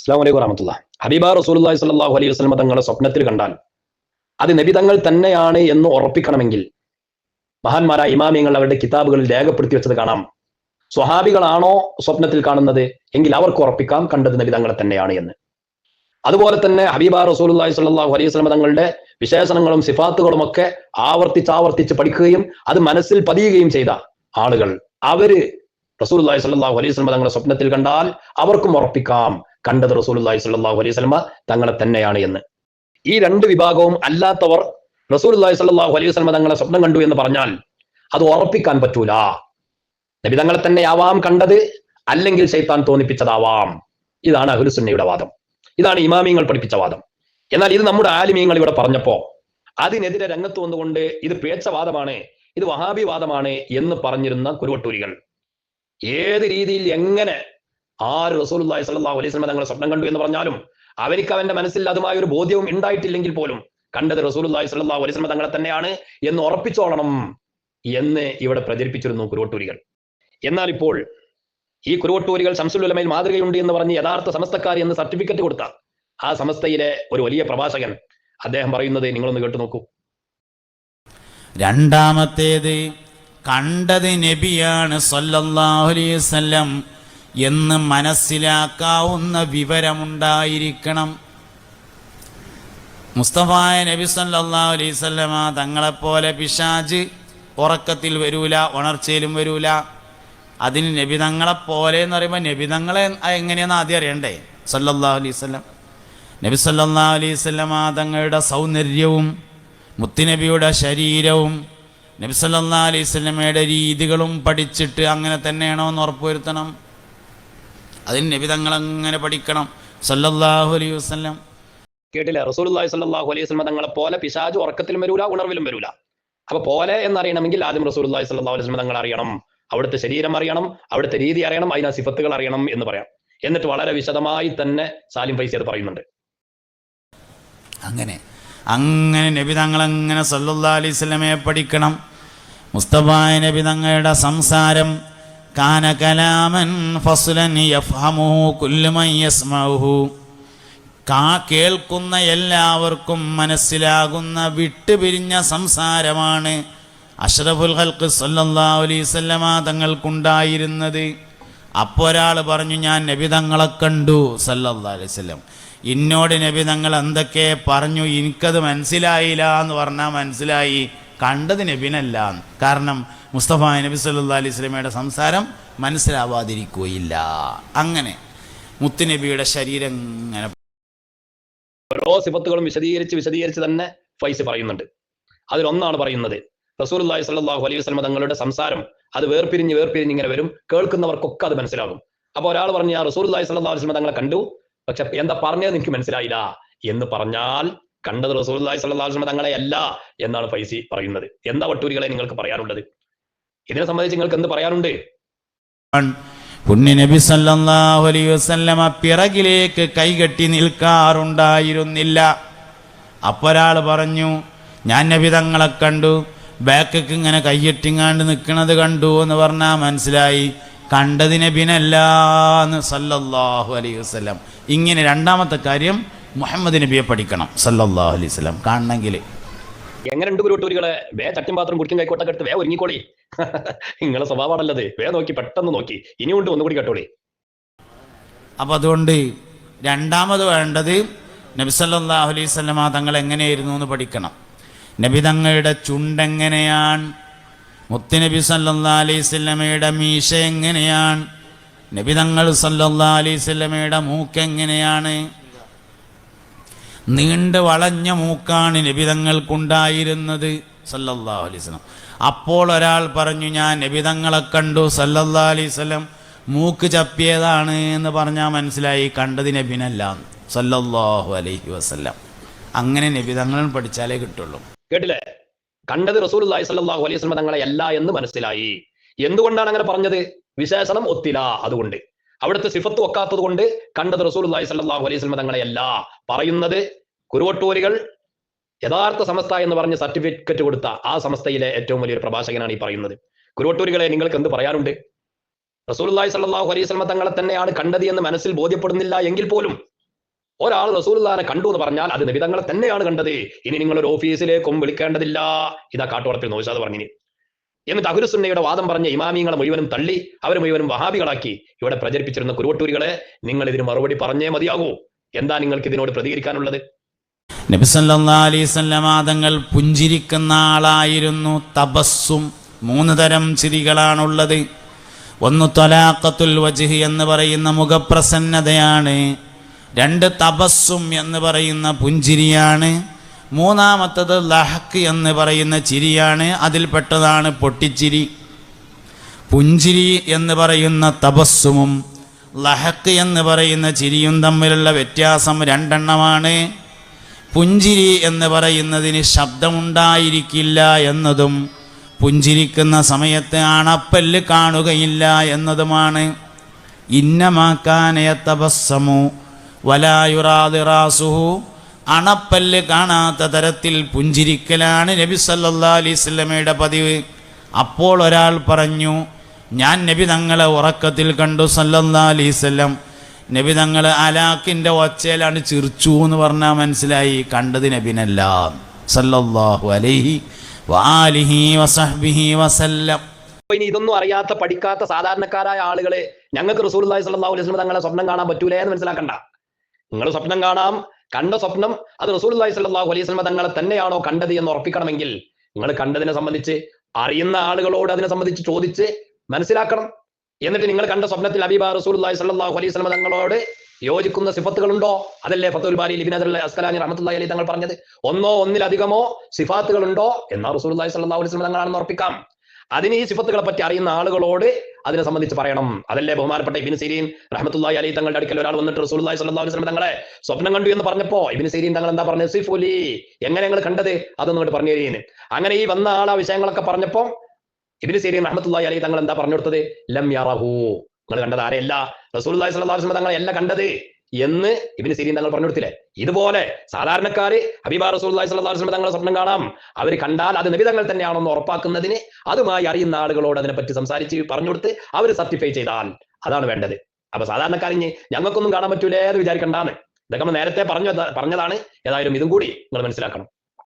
അസ്ലാം വലൈക്കും വറഹമത്തുള്ള. ഹബീബ റസൂലി സ്വല്ലല്ലാഹു അലൈഹി വസ്ലമ തങ്ങളെ സ്വപ്നത്തിൽ കണ്ടാൽ അത് നബി തങ്ങൾ തന്നെയാണ് എന്ന് ഉറപ്പിക്കണമെങ്കിൽ മഹാന്മാരായ ഇമാമിയങ്ങൾ അവരുടെ കിതാബുകളിൽ രേഖപ്പെടുത്തി വെച്ചത് കാണാം. സ്വഹാബികളാണോ സ്വപ്നത്തിൽ കാണുന്നത്? എങ്കിൽ അവർക്ക് ഉറപ്പിക്കാം കണ്ടത് നബി തങ്ങളെ തന്നെയാണ് എന്ന്. അതുപോലെ തന്നെ ഹബീബ റസൂലുള്ളാഹി സ്വല്ലല്ലാഹു അലൈഹി വസ്ലമ തങ്ങളുടെ വിശേഷണങ്ങളും സിഫാത്തുകളും ഒക്കെ ആവർത്തിച്ച് ആവർത്തിച്ച് പഠിക്കുകയും അത് മനസ്സിൽ പതിയുകയും ചെയ്ത ആളുകൾ. അവർ റസൂലുള്ളാഹി സ്വല്ലല്ലാഹു അലൈഹി സ്വലം തങ്ങളുടെ സ്വപ്നത്തിൽ കണ്ടാൽ അവർക്കും ഉറപ്പിക്കാം. കണ്ടത് റസൂലുള്ളാഹി സ്വല്ലല്ലാഹു അലൈഹി വസല്ലമ തങ്ങളെ തന്നെയാണ് എന്ന്. ഈ രണ്ട് വിഭാഗവും അല്ലാത്തവർ റസൂലുള്ളാഹി സ്വല്ലല്ലാഹു അലൈഹി വസല്ലമ തങ്ങളെ സ്വപ്നം കണ്ടു എന്ന് പറഞ്ഞാൽ അത് ഉറപ്പിക്കാൻ പറ്റൂല. നബി തങ്ങളെ തന്നെ ആവാം കണ്ടത് അല്ലെങ്കിൽ ശൈത്താൻ തോന്നിപ്പിച്ചതാവാം. ഇതാണ് അഹുലുസുന്നയുടെ വാദം. ഇതാണ് ഇമാമിയങ്ങൾ പഠിപ്പിച്ച വാദം. എന്നാൽ ഇത് നമ്മുടെ ആലിമീങ്ങൾ ഇവിടെ പറഞ്ഞപ്പോ അതിനെതിരെ രംഗത്ത് വന്നുകൊണ്ട് ഇത് പേച്ചവാദമാണ് ഇത് വഹാബി വാദമാണ് എന്ന് പറഞ്ഞിരുന്ന കുരുവട്ടൂരികൾ. ഏത് രീതിയിൽ എങ്ങനെ ആര് റസൂലുള്ളാഹി സ്വല്ലല്ലാഹു അലൈഹി വസല്ലം തങ്ങളെ സ്വപ്നം കണ്ടു എന്ന് പറഞ്ഞാലും അവർക്ക് അവന്റെ മനസ്സിൽ അതുമായ ഒരു ബോധ്യവും ഉണ്ടായിട്ടില്ലെങ്കിൽ പോലും കണ്ടത് റസൂലുള്ളാഹി സ്വല്ലല്ലാഹു അലൈഹി വസല്ലം തങ്ങളെ തന്നെയാണ് എന്ന് ഉറപ്പിച്ചോളണം എന്ന് ഇവിടെ പ്രചരിപ്പിച്ചിരുന്നു കുരുവട്ടൂരികൾ. എന്നാൽ ഇപ്പോൾ ഈ കുരുവട്ടൂരികൾ ശംസുലുലമയിൽ മാതൃകയുണ്ട് എന്ന് പറഞ്ഞ് യഥാർത്ഥ സമസ്തക്കാർ എന്ന് സർട്ടിഫിക്കറ്റ് കൊടുത്ത ആ സമസ്തയിലെ ഒരു വലിയ പ്രഭാഷകൻ അദ്ദേഹം പറയുന്നത് നിങ്ങളൊന്ന് കേട്ടു നോക്കൂ. രണ്ടാമത്തേത് കണ്ടത് നബിയാണ് സല്ലല്ലാഹു അലൈഹി വസല്ലം എന്ന് മനസ്സിലാക്കാവുന്ന വിവരമുണ്ടായിരിക്കണം. മുസ്തഫായ നബി സല്ലാ അലൈഹി വസല്ലമ തങ്ങളെപ്പോലെ പിശാജ് ഉറക്കത്തിൽ വരൂല ഉണർച്ചയിലും വരൂല. അതിന് നബി തങ്ങളെപ്പോലെ എന്ന് പറയുമ്പോൾ നബി തങ്ങളെ എങ്ങനെയാണെന്ന് ആദ്യം അറിയണ്ടേ? സല്ലല്ലാഹു അലൈഹി നബി സല്ലാ അലൈഹി തങ്ങളുടെ സൗന്ദര്യവും മുത്തുനബിയുടെ ശരീരവും നബി സല്ലല്ലാഹു അലൈഹി രീതികളും പഠിച്ചിട്ട് അങ്ങനെ തന്നെയാണോ എന്ന് ഉറപ്പുവരുത്തണം. അതിന് നബി തങ്ങൾ അങ്ങനെ പഠിക്കണം. സല്ലല്ലാഹു അലൈഹി വസല്ലം. കേട്ടില്ല? റസൂലുള്ളാഹി സല്ലാഹു അലൈഹി വസല്ലം തങ്ങളെ പോലെ പിശാജ് ഉറക്കത്തിലും വരൂല ഉണർവിലും വരൂല. അപ്പൊ പോലെ എന്നറിയണമെങ്കിൽ ആദ്യം റസൂലുള്ളാഹി സല്ലല്ലാഹു അലൈഹി വസല്ലം തങ്ങൾ അറിയണം. അവിടുത്തെ ശരീരം അറിയണം അവിടുത്തെ രീതി അറിയണം അതിനാ സിഫത്തുകൾ അറിയണം എന്ന് പറയാം. എന്നിട്ട് വളരെ വിശദമായി തന്നെ സാലിം ഫൈസി അത് പറയുന്നുണ്ട്. അങ്ങനെ. അങ്ങനെ നബി തങ്ങൾ അങ്ങനെ സല്ലല്ലാഹു അലൈഹി വസല്ലമയെ പഠിക്കണം. മുസ്തഫായ നബി തങ്ങളുടെ സംസാരം കാന കലാമൻ ഫസ്ലൻ യഫ്ഹമുഹു കുല്ലു മൻ യസ്മഉഹു കാ കേൾക്കുന്ന എല്ലാവർക്കും മനസ്സിലാകുന്ന വിട്ടുപിരിഞ്ഞ സംസാരമാണ് അഷ്റഫുൽ ഹൽക്ക് സല്ലല്ലാഹു അലൈഹി വസല്ലമ തങ്ങൾക്കുണ്ടായിരുന്നത്. അപ്പോൾ ഒരാൾ പറഞ്ഞു ഞാൻ നബി തങ്ങളെ കണ്ടു സല്ലല്ലാഹു അലൈഹി വസല്ലം. ഇന്നോട് നബി തങ്ങൾ എന്തൊക്കെ പറഞ്ഞു? എനിക്കത് മനസ്സിലായില്ല എന്ന് പറഞ്ഞാൽ മനസ്സിലായി. കണ്ടത് നബിനല്ല. കാരണം മുസ്തഫ നബി സല്ലാ അലൈഹി സ്വലമയുടെ സംസാരം മനസ്സിലാവാതിരിക്കുകയില്ല. അങ്ങനെ മുത്തുനബിയുടെ ശരീരം ഇങ്ങനെ ഓരോ സിഫത്തുകളും വിശദീകരിച്ച് വിശദീകരിച്ച് തന്നെ ഫൈസ് പറയുന്നുണ്ട്. അതിലൊന്നാണ് പറയുന്നത് റസൂലുള്ളാഹി സ്വല്ലല്ലാഹു അലൈഹി വസ്ലമ തങ്ങളുടെ സംസാരം അത് വേർപിരിഞ്ഞ് വേർപിരിഞ്ഞ് ഇങ്ങനെ വരും കേൾക്കുന്നവർക്കൊക്കെ അത് മനസ്സിലാകും. അപ്പൊ ഒരാൾ പറഞ്ഞു ആ റസൂലുള്ളാഹി സ്വല്ലല്ലാഹു അലൈഹി വസ്ലമ തങ്ങളെ കണ്ടു പക്ഷെ എന്താ പറഞ്ഞത് എനിക്ക് മനസ്സിലായില്ല എന്ന് പറഞ്ഞാൽ കണ്ടത് വസല്ലം തങ്ങളെ അല്ല എന്നാണ് ഫൈസി പറയുന്നത്. എന്താ വട്ടൂരികളെ നിങ്ങൾക്ക് പറയാനുള്ളത്? ഇതിനെ സംബന്ധിച്ച് നിങ്ങൾക്ക് എന്ത് പറയാനുണ്ട്? പുണ്യ നബി സല്ലല്ലാഹു അലൈഹി വസല്ലമ പിറകിലേക്ക് കൈകെട്ടി നിൽക്കാറുണ്ടായിരുന്നില്ല. അപ്പൊരാൾ പറഞ്ഞു ഞാൻ നബി തങ്ങളെ കണ്ടു ബാക്കൊക്കെ ഇങ്ങനെ കൈയിട്ടിങ്ങാണ്ട് നിൽക്കുന്നത് കണ്ടു എന്ന് പറഞ്ഞാൽ മനസ്സിലായി. കണ്ടതിനെ പിന്നല്ല എന്ന് സല്ലല്ലാഹു അലൈഹി വസല്ലം. ഇങ്ങനെ രണ്ടാമത്തെ കാര്യം മുഹമ്മദ് നബിയെ പഠിക്കണം സല്ലല്ലാഹു അലൈഹി വസല്ലം. കാണണമെങ്കിൽ. എങ്ങനെയുണ്ട് കുരുട്ടൂരികളെ വേ ചട്ടിയും പാത്രം കുടിക്കും കൈക്കോട്ടൊക്കെ എടുത്ത് വേ ഒരുങ്ങിക്കോളി. നിങ്ങളെ സ്വഭാവമാണല്ലത്. വേ നോക്കി പെട്ടെന്ന് നോക്കി. ഇനി കൊണ്ട് ഒന്നുകൂടി കേട്ടോളി. അപ്പോൾ അതുകൊണ്ട് രണ്ടാമത് വേണ്ടത് നബി സല്ലല്ലാഹു അലൈഹി വസല്ലമ തങ്ങൾ എങ്ങനെയായിരുന്നു എന്ന് പഠിക്കണം. നബി തങ്ങളുടെ ചുണ്ടെങ്ങനെയാണ് മുത്തുനബി സല്ലല്ലാഹു അലൈഹി വസല്ലമയുടെ മീശ എങ്ങനെയാണ്? നബി തങ്ങൾ സല്ലാ അലൈഹി വസല്ലമയുടെ മൂക്ക് എങ്ങനെയാണ്? നീണ്ട് വളഞ്ഞ മൂക്കാണ് നബിതങ്ങൾക്കുണ്ടായിരുന്നത്. സല്ലല്ലാഹു അലൈഹി വസല്ലം. അപ്പോൾ ഒരാൾ പറഞ്ഞു ഞാൻ നബിതങ്ങളെ കണ്ടു. സല്ലല്ലാഹു അലൈഹി വസല്ലം മൂക്ക് ചപ്പിയതാണ് എന്ന് പറഞ്ഞാൽ മനസ്സിലായി. കണ്ടത് നബിനല്ല. സല്ലല്ലാഹു അലൈഹി വസല്ലം. അങ്ങനെ നബിതങ്ങൾ പഠിച്ചാലേ കിട്ടുള്ളൂ. കേട്ടില്ലേ? കണ്ടത് റസൂലുള്ളാഹി സല്ലല്ലാഹു അലൈഹി വസല്ലം തങ്ങളെ അല്ല എന്ന് മനസ്സിലായി. എന്തുകൊണ്ടാണ് അങ്ങനെ പറഞ്ഞത്? വിശേഷണം ഒത്തില അതുകൊണ്ട്. അവിടുത്തെ സിഫത്ത് വെക്കാത്തത് കൊണ്ട് കണ്ടത് റസൂലുള്ളാഹി സ്വല്ലല്ലാഹു അലൈഹി വസല്ലം തങ്ങളെ അല്ല പറയുന്നത് കുരുവട്ടൂരികൾ യഥാർത്ഥ സമസ്ത എന്ന് പറഞ്ഞ് സർട്ടിഫിക്കറ്റ് കൊടുത്ത ആ സമസ്തയിലെ ഏറ്റവും വലിയൊരു പ്രഭാഷകനാണ് ഈ പറയുന്നത്. കുരുവട്ടൂരികളെ നിങ്ങൾക്ക് എന്ത് പറയാനുണ്ട്? റസൂലുള്ളാഹി സ്വല്ലല്ലാഹു അലൈഹി വസല്ലം തങ്ങളെ തന്നെയാണ് കണ്ടത് എന്ന് മനസ്സിൽ ബോധ്യപ്പെടുന്നില്ല എങ്കിൽ പോലും ഒരാൾ റസൂലുള്ളാനെ കണ്ടു എന്ന് പറഞ്ഞാൽ അത് നബിതങ്ങളെ തന്നെയാണ് കണ്ടത്. ഇനി നിങ്ങൾ ഒരു ഓഫീസിലേക്കും വിളിക്കേണ്ടതില്ല. ഇതാ കാട്ടുവളപ്പിൽ നോശാദ് പറഞ്ഞിനി. എന്നിട്ട് അഹുരുസുന്നയുടെ വാദം പറഞ്ഞ ഇമാമിങ്ങളെ മുഴുവനും തള്ളി അവർ മുഴുവനും വഹാബികളാക്കി. ഇവിടെ പ്രചരിപ്പിച്ചിരുന്ന കുരുവട്ടൂരികളെ നിങ്ങൾ ഇതിന് മറുപടി പറഞ്ഞേ മതിയാകൂ. എന്താ നിങ്ങൾക്ക് ഇതിനോട് പ്രതികരിക്കാനുള്ളത്? നബി സല്ലല്ലാഹു അലൈഹി വസല്ലമ തങ്ങൾ പുഞ്ചിരിക്കുന്ന ആളായിരുന്നു തപസ്സും മൂന്ന് തരം ചിരികളാണുള്ളത്. ഒന്ന് തൊലാക്കത്തുൽ വജിഹ് എന്ന് പറയുന്ന മുഖപ്രസന്നതയാണ്. രണ്ട് തപസ്സും എന്ന് പറയുന്ന പുഞ്ചിരിയാണ്. മൂന്നാമത്തത് ലഹക്ക് എന്ന് പറയുന്ന ചിരിയാണ്. അതിൽപ്പെട്ടതാണ് പൊട്ടിച്ചിരി. പുഞ്ചിരി എന്ന് പറയുന്ന തപസ്സുമും ലഹക്ക് എന്ന് പറയുന്ന ചിരിയും തമ്മിലുള്ള വ്യത്യാസം രണ്ടെണ്ണമാണ്. പുഞ്ചിരി എന്ന് പറയുന്നതിന് ശബ്ദമുണ്ടായിരിക്കില്ല എന്നതും പുഞ്ചിരിക്കുന്ന സമയത്ത് അണപ്പല്ല് കാണുകയില്ല എന്നതുമാണ്. ഇന്നമാക്കാനയ തപസ്സമു വലായുറാദിറാസുഹു അണപ്പല്ല് കാണാത്ത തരത്തിൽ പുഞ്ചിരിക്കലാണ് നബി സല്ലാ അലൈസ്മയുടെ പതിവ്. അപ്പോൾ ഒരാൾ പറഞ്ഞു ഞാൻ നബി തങ്ങളെ ഉറക്കത്തിൽ കണ്ടു സല്ലാ അലൈഹി വസല്ലം. നബി തങ്ങൾ അലാക്കിന്റെ ഒച്ചയിലാണ് ചിരിച്ചു എന്ന് പറഞ്ഞാൽ മനസ്സിലായി. കണ്ടത് നബിനല്ല. സല്ലാഹു അലൈഹി വാലിഹി വസഹ്ബിഹി വസല്ലം. ഇനി ഇതൊന്നും അറിയാത്ത പഠിക്കാത്ത സാധാരണക്കാരായ ആളുകളെ ഞങ്ങൾക്ക് റസൂലുള്ളാഹി സ്വല്ലല്ലാഹു അലൈഹി തങ്ങളെ സ്വപ്നം കാണാൻ പറ്റൂലേ എന്ന് മനസ്സിലാക്കണ്ട. നിങ്ങൾ സ്വപ്നം കാണാം കണ്ട സ്വപ്നം അത് റസൂലുള്ളാഹി സ്വല്ലല്ലാഹു അലൈഹി വസല്ലം തങ്ങളെ തന്നെയാണോ കണ്ടത് എന്ന് ഉറപ്പിക്കണമെങ്കിൽ നിങ്ങൾ കണ്ടതിനെ സംബന്ധിച്ച് അറിയുന്ന ആളുകളോട് അതിനെ സംബന്ധിച്ച് ചോദിച്ച് മനസ്സിലാക്കണം. എന്നിട്ട് നിങ്ങൾ കണ്ട സ്വപ്നത്തിൽ അബീബ റസൂലുള്ളാഹി സ്വല്ലല്ലാഹു അലൈഹി വസല്ലം തങ്ങളോട് യോജിക്കുന്ന സിഫത്തുകളുണ്ടോ? അതല്ലേ ഫത്തുൽ ബാരി ലിബിൻ അസ്കലാനി റഹ്മത്തുള്ളാഹി അലൈഹി തങ്ങൾ പറഞ്ഞത്. ഒന്നോ ഒന്നിലധികമോ സിഫാത്തുകളുണ്ടോ? എന്നാ റസൂലുള്ളാഹി സ്വല്ലല്ലാഹു അലൈഹി വസല്ലം തങ്ങളാണെന്ന് ഉറപ്പിക്കാം. അതിന് ഈ സിഫത്തുകളെ പറ്റി അറിയുന്ന ആളുകളോട് അതിനെ സംബന്ധിച്ച് പറയണം. അതല്ലേ ബഹുമാനപ്പെട്ട ഇബിൻ സീരീൻ? റഹ്മത്തുള്ളാഹി അലി തങ്ങളുടെ അടുക്കൽ ഒരാൾ വന്നിട്ട് അലൈഹി വസല്ലം തങ്ങളെ സ്വപ്നം കണ്ടു എന്ന് പറഞ്ഞപ്പോ ഇബിൻ സീരീൻ തങ്ങൾ എന്താ പറഞ്ഞത് സിഫുലി എങ്ങനെ ഞങ്ങൾ കണ്ടത്? അതൊന്നും ഇങ്ങോട്ട് പറഞ്ഞു തരീന് അങ്ങനെ ഈ വന്ന ആൾ ആ വിഷയങ്ങളൊക്കെ പറഞ്ഞപ്പോ ഇബിൻ സീരീൻ റഹ്മത്തുള്ളാഹി അലി തങ്ങൾ എന്താ പറഞ്ഞു കൊടുത്തത്? ലം യറഹു. നിങ്ങൾ കണ്ടത് ആരെയല്ല? റസൂൽ വസല്ലം തങ്ങളെ അല്ല കണ്ടത്. എന്ന് ഇബിന് സീരീൻ തങ്ങൾ പറഞ്ഞു കൊടുത്തില്ലേ ഇതുപോലെ സാധാരണക്കാര് ഹബീബ അലൈഹി വസല്ലം തങ്ങളെ സ്വർണം കാണാം. അവർ കണ്ടാൽ അത് നബി തങ്ങൾ തന്നെയാണെന്ന് ഉറപ്പാക്കുന്നതിന് അതുമായി അറിയുന്ന ആളുകളോട് അതിനെപ്പറ്റി സംസാരിച്ച് പറഞ്ഞു കൊടുത്ത് അവർ സർട്ടിഫൈ ചെയ്താൽ അതാണ് വേണ്ടത്. അപ്പൊ സാധാരണക്കാരിഞ്ഞ് ഞങ്ങൾക്കൊന്നും കാണാൻ പറ്റൂലേ എന്ന് വിചാരിക്കണ്ടാന്ന്. ഇതൊക്കെ നമ്മൾ നേരത്തെ പറഞ്ഞ പറഞ്ഞതാണ്. ഏതായാലും ഇതും കൂടി നിങ്ങൾ മനസ്സിലാക്കണം.